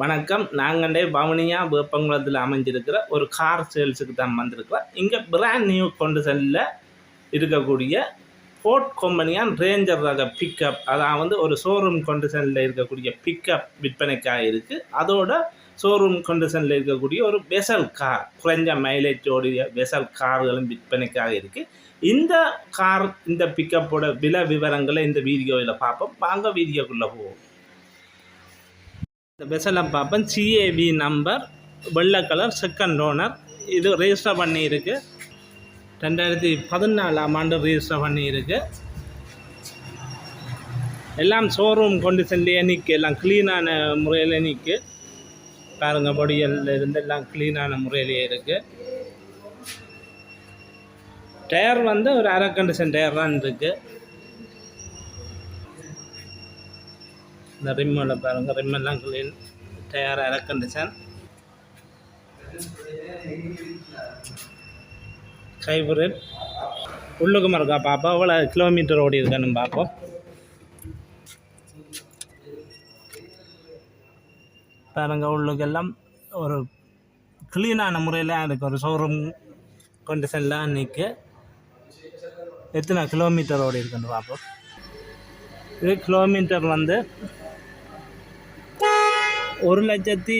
வணக்கம். நாங்கண்டே பவனியா வேப்பங்குளத்தில் அமைஞ்சிருக்கிற ஒரு கார் சேல்ஸுக்கு தான் வந்திருக்கிறோம். இங்கே பிராண்ட் நியூ கொண்டு செல்ல இருக்கக்கூடிய ஃபோர்ட் கம்பெனியான் ரேஞ்சர் ரக பிக்கப் அதான் வந்து ஒரு ஷோரூம் கொண்டிஷனில் இருக்கக்கூடிய பிக்கப் விற்பனைக்காக இருக்குது அதோட ஷோரூம் கொண்டிஷனில் இருக்கக்கூடிய ஒரு வெசல் கார் குறைஞ்ச மைலேஜ் வெசல் கார்களும் விற்பனைக்காக இருக்குது இந்த கார் இந்த பிக்கப்போட விலை விவரங்களை இந்த வீடியோவில் பார்ப்போம். வாங்க வீடியோக்குள்ளே போவோம். இந்த பெசலம் பார்ப்பேன். சிஏவி நம்பர் வெள்ளை கலர் செகண்ட் ஓனர் இது ரெஜிஸ்டர் பண்ணியிருக்கு. ரெண்டாயிரத்தி பதினாலாம் ஆண்டு ரெஜிஸ்டர் பண்ணியிருக்கு. எல்லாம் ஷோரூம் கொண்டிஷன்லேயே நிற்கு எல்லாம் க்ளீனான முறையில் நிற்கு பாருங்க பொடியல்ல இருந்து எல்லாம் க்ளீனான முறையிலேயே இருக்குது டயர் வந்து ஒரு அரை கண்டிஷன் டயர் தான் இருக்குது இந்த ரிம்மில் பாருங்கள் ரிம்மெல்லாம் க்ளீன் தயாராக ஏர் கண்டிஷன் கைபுரல் உள்ளுக்கும் இருக்கா பாப்பா அவ்வளோ கிலோமீட்டர் ஓடி இருக்கான்னு பார்ப்போம் பாருங்க உள்ளுக்கெல்லாம் ஒரு க்ளீனான முறையில் அதுக்கு ஒரு ஷோரூம் கண்டிஷன்லாம் அன்றைக்கி எத்தனை கிலோமீட்டர் ஓடி இருக்குன்னு பார்ப்போம் இது கிலோமீட்டர் வந்து ஒரு லட்சத்தி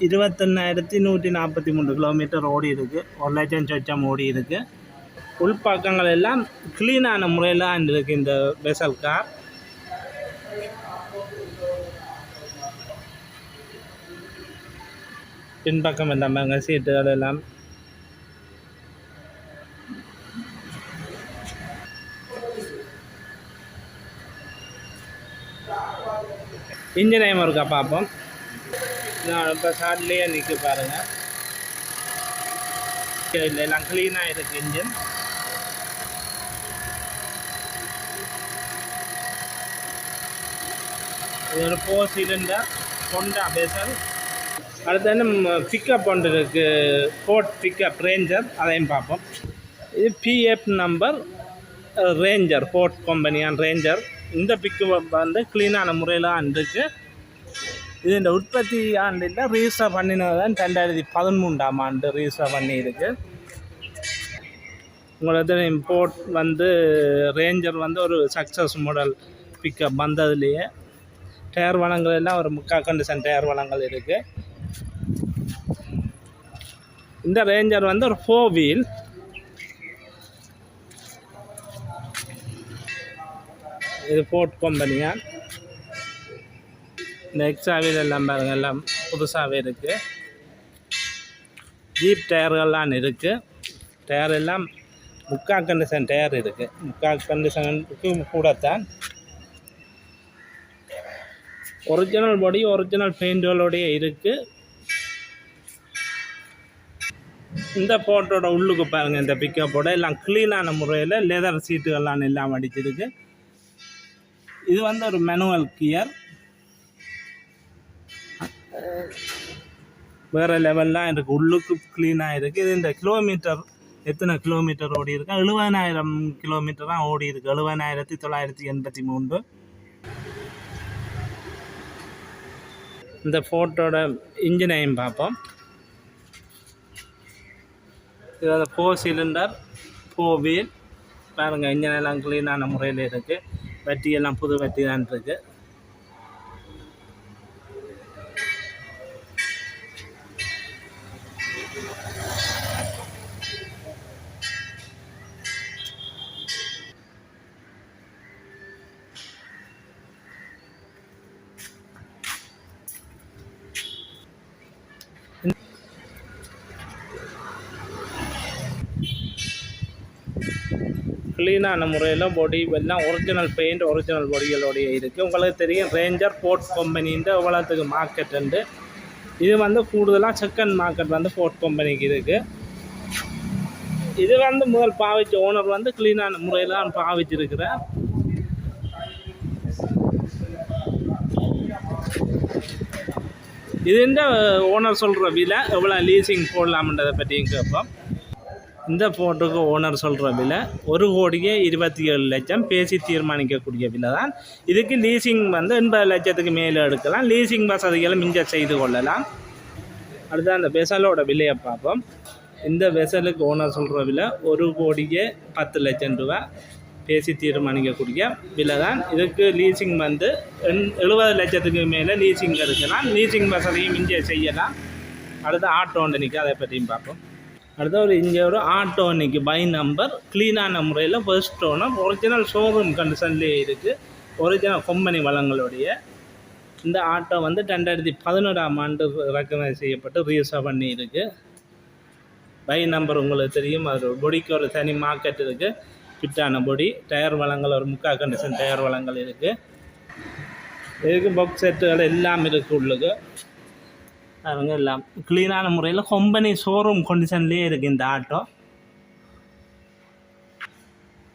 இருபத்தொன்னாயிரத்தி நூற்றி நாற்பத்தி மூணு கிலோமீட்டர் ஓடி இருக்குது ஒரு லட்சம் சொச்சம் ஓடி இருக்குது உள்பக்கங்கள் எல்லாம் க்ளீனான முறையில் இருக்கு இந்த வெசல் கார் பின்பக்கம் எல்லாமே சீட்டுகள் எல்லாம் இன்ஜின் இருக்கா பார்ப்போம். நான் இப்போ ஷார்ட்லேயே நிற்க பாருங்கள் இல்லை எல்லாம் க்ளீனாக இருக்குது இன்ஜின் இது ஒரு ஃபோர் சிலிண்டர் ஹொண்டா பேசல் அடுத்து என்ன பிக்கப் ஒன்று இருக்குது ஃபோர்ட் பிக்கப் ரேஞ்சர் அதையும் பார்ப்போம். இது பிஎஃப் நம்பர் ரேஞ்சர் ஃபோர்ட் கம்பெனியான் ரேஞ்சர் இந்த பிக்கு வந்து க்ளீனான முறையில் இருக்குது இது இந்த உற்பத்தி ஆண்டில் ரீசர் பண்ணினது தான் ரெண்டாயிரத்தி பதிமூன்றாம் ஆண்டு ரீசர் பண்ணியிருக்கு. உங்களுக்கு இம்போர்ட் வந்து ரேஞ்சர் வந்து ஒரு சக்ஸஸ் மாடல் பிக்கப் வந்ததுலேயே டயர் வளங்கள் எல்லாம் ஒரு முக்கா கண்டிஷன் டயர் வளங்கள் இருக்குது இந்த ரேஞ்சர் வந்து ஒரு ஃபோர் வீல் இது ஃபோர்ட் கம்பெனியாக இந்த எக்ஸாவில் எல்லாம் பாருங்கள் எல்லாம் புதுசாகவே இருக்குது ஜீப் டயர்கள்லாம் இருக்குது டயர் எல்லாம் முக்கா கண்டிஷன் டயர் இருக்குது முக்கா கண்டிஷனுக்கு கூடத்தான் ஒரிஜினல் பாடி ஒரிஜினல் பெயிண்டுகளோடைய இருக்குது இந்த போட்டோட உள்ளுக்கு பாருங்கள் இந்த பிக்கப்போட எல்லாம் க்ளீனான முறையில் லெதர் சீட்டுகள்லாம் எல்லாம் அடிச்சிருக்கு. இது வந்து ஒரு மேனுவல் கியர் வேறு லெவல்லாம் இருக்குது உள்ளுக்கு க்ளீனாக இருக்குது இது இந்த கிலோமீட்டர் எத்தனை கிலோமீட்டர் ஓடி இருக்கு? எழுபதாயிரம் கிலோமீட்டர் தான் ஓடி இருக்கு. எழுபதாயிரத்தி தொள்ளாயிரத்தி எண்பத்தி மூன்று. இந்த ஃபோட்டோட இன்ஜினையும் பார்ப்போம். இது வந்து ஃபோர் சிலிண்டர் ஃபோர் வீல் பாருங்கள் இன்ஜின் எல்லாம் க்ளீனான முறையில் இருக்குது வெட்டியெல்லாம் புது வட்டி தான் இருக்குது க்ளீனான முறையில் பொடி எல்லாம் ஒரிஜினல் பெயிண்ட் ஒரிஜினல் பாடிகளோடைய இருக்குது உங்களுக்கு தெரியும் ரேஞ்சர் போர்ட் கம்பெனின்ற உலகத்துக்கு மார்க்கெட் உண்டு. இது வந்து கூடுதலாக செகண்ட் மார்க்கெட் வந்து போர்ட் கம்பெனிக்கு இருக்குது இது வந்து முதல் பாவிச்ச ஓனர் வந்து க்ளீனான முறையில் தான் பாவிச்சிருக்கிறேன் இதுன்ற ஓனர் சொல்கிற விலை எவ்வளோ லீசிங் போடலாம்ன்றதை பற்றியும் கேட்போம். இந்த ஃபோட்டோக்கு ஓனர் சொல்கிற விலை ஒரு கோடியே இருபத்தி ஏழு லட்சம் பேசி தீர்மானிக்கக்கூடிய விலை தான். இதுக்கு லீசிங் வந்து எண்பது லட்சத்துக்கு மேலே எடுக்கலாம். லீசிங் வசதிகளை மிஞ்ச செய்து கொள்ளலாம். அடுத்து அந்த வெசலோட விலையை பார்ப்போம். இந்த வெசலுக்கு ஓனர் சொல்கிற விலை ஒரு கோடியே பத்து லட்சம் ரூபா பேசி தீர்மானிக்கக்கூடிய விலை தான். இதுக்கு லீசிங் வந்து எண் எழுபது லட்சத்துக்கு மேலே லீசிங் இருக்கலாம் லீசிங் வசதியும் இங்கே செய்யலாம். அடுத்து ஆட்டோ ஒன்று நிற்க அதை பற்றியும் பார்ப்போம். அடுத்த ஒரு இங்கே ஒரு ஆட்டோ இன்னைக்கு பை நம்பர் க்ளீனான முறையில் ஃபர்ஸ்ட் ஓனர் ஒரிஜினல் ஷோரூம் கண்டிஷன்லேயே இருக்குது ஒரிஜினல் கம்பெனி வளங்களுடைய இந்த ஆட்டோ வந்து ரெண்டாயிரத்தி பதினோராம் ஆண்டு ரெக்கமெண்ட் செய்யப்பட்டு ரீசர் பண்ணி இருக்குது பை நம்பர் உங்களுக்கு தெரியும் அது பொடிக்கு ஒரு தனி மார்க்கெட் இருக்குது ஃபிட்டான பொடி டயர் வளங்கள் ஒரு முக்கால் கண்டிஷன் டயர் வளங்கள் இருக்குது இதுக்கு பாக்ஸ் செட்டுகள் எல்லாம் இருக்குது உள்ளுக்கு. அவங்க எல்லாம் க்ளீனான முறையில் கம்பெனி ஷோரூம் கண்டிஷன்லேயே இருக்குது இந்த ஆட்டோ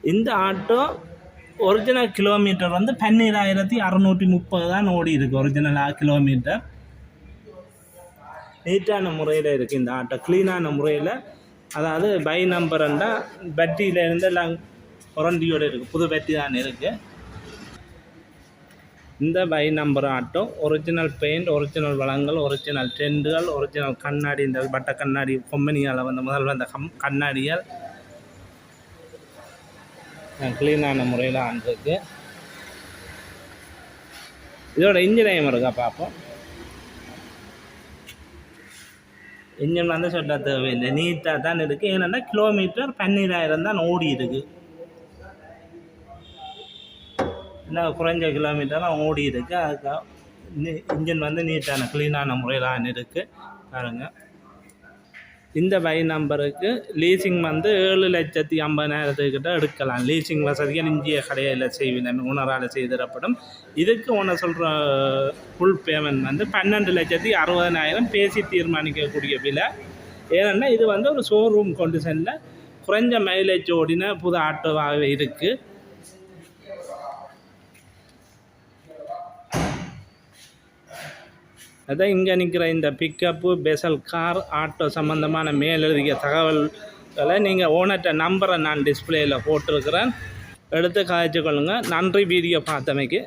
இந்த ஆட்டோ ஒரிஜினல் கிலோமீட்டர் வந்து பன்னீராயிரத்தி அறநூற்றி முப்பது தான் ஓடி இருக்கு ஒரிஜினல் கிலோமீட்டர் நீட்டான முறையில் இருக்குது இந்த ஆட்டோ க்ளீனான முறையில் அதாவது பை நம்பர் பேட்டரியில இருந்து எல்லாம் ஒரண்டியோடு இருக்குது புது பேட்டரி தான் இருக்குது இந்த by number auto original paint original வளங்கள் ஒரிஜினல் டெண்டுகள் ஒரிஜினல் கண்ணாடி இந்த பட்ட கண்ணாடி கொம்பனியால் வந்த முதல்ல அந்த கம் கண்ணாடியால் க்ளீனான முறையில் ஆண்டிருக்கு. இதோட இன்ஜின் இருக்கா பார்ப்போம் இன்ஜின் வந்து சொல்ல தேவையில்லை. நீட்டாக தான் இருக்குது ஏன்னா கிலோமீட்டர் பன்னீராயிரம் தான் ஓடி இருக்குது என்ன குறைஞ்ச கிலோமீட்டர்லாம் ஓடி இருக்கு. அதுக்கு இன்ஜின் வந்து நீட்டான க்ளீனான முறையில் இருக்குது பாருங்கள் இந்த பை நம்பருக்கு லீசிங் வந்து ஏழு லட்சத்தி ஐம்பதாயிரத்துக்கிட்ட எடுக்கலாம். லீசிங் வசதிகள் இந்திய கடையில் செய்வினர் உணரால் செய்திடப்படும். இதுக்கு ஒன்று சொல்கிற ஃபுல் பேமெண்ட் வந்து பன்னெண்டு லட்சத்தி அறுபதனாயிரம் பேசி தீர்மானிக்கக்கூடிய விலை. ஏன்னா இது வந்து ஒரு ஷோரூம் கொண்டு செல்ல குறைஞ்ச மைலேஜ் ஓடின புது ஆட்டோவாகவே இருக்குது அதான் இங்கே நிற்கிற இந்த பிக்கப்பு பெசல் கார் ஆட்டோ சம்மந்தமான மேலெழுதிய தகவல்களை நீங்கள் ஓனர்கிட்ட நம்பரை நான் டிஸ்பிளேயில் போட்டிருக்கிறேன். எடுத்து காய்ச்சி கொள்ளுங்கள் நன்றி வீடியோ பார்த்தமைக்கு.